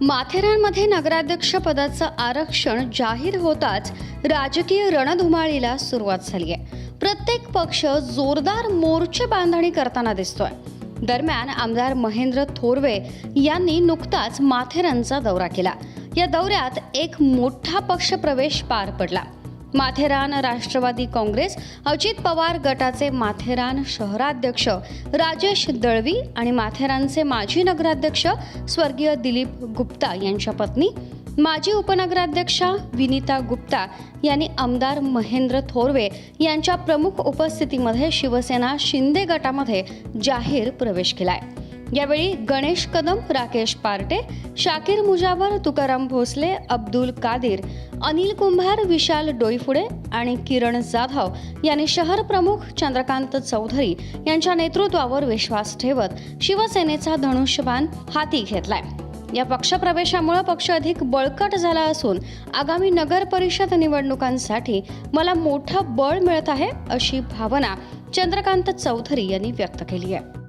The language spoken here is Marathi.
माथेरानमध्ये नगराध्यक्ष पदाचं आरक्षण जाहीर होताच राजकीय रणधुमाळीला सुरुवात झाली आहे. प्रत्येक पक्ष जोरदार मोर्चे बांधणी करताना दिसतोय. दरम्यान आमदार महेंद्र थोरवे यांनी नुकताच माथेरानचा दौरा केला. या दौऱ्यात एक मोठा पक्ष प्रवेश पार पडला. माथेरान राष्ट्रवादी काँग्रेस अजित पवार गटाचे माथेरान शहराध्यक्ष राजेश दळवी आणि माथेरानचे माजी नगराध्यक्ष स्वर्गीय दिलीप गुप्ता यांच्या पत्नी माजी उपनगराध्यक्षा विनीता गुप्ता यांनी आमदार महेंद्र थोरवे यांच्या प्रमुख उपस्थितीमध्ये शिवसेना शिंदे गटामध्ये जाहीर प्रवेश केला आहे यावेळी गणेश कदम राकेश पार्टे शाकीर मुजावर तुकाराम भोसले अब्दुल कादिर अनिल कुंभार विशाल डोईफुडे आणि किरण जाधव यांनी शहर प्रमुख चंद्रकांत चौधरी यांच्या नेतृत्वावर विश्वास ठेवत शिवसेनेचा धनुष्यबाण हाती घेतलाय. या पक्षप्रवेशामुळे पक्ष अधिक बळकट झाला असून आगामी नगर परिषद निवडणुकांसाठी मला मोठं बळ मिळत आहे अशी भावना चंद्रकांत चौधरी यांनी व्यक्त केली आहे.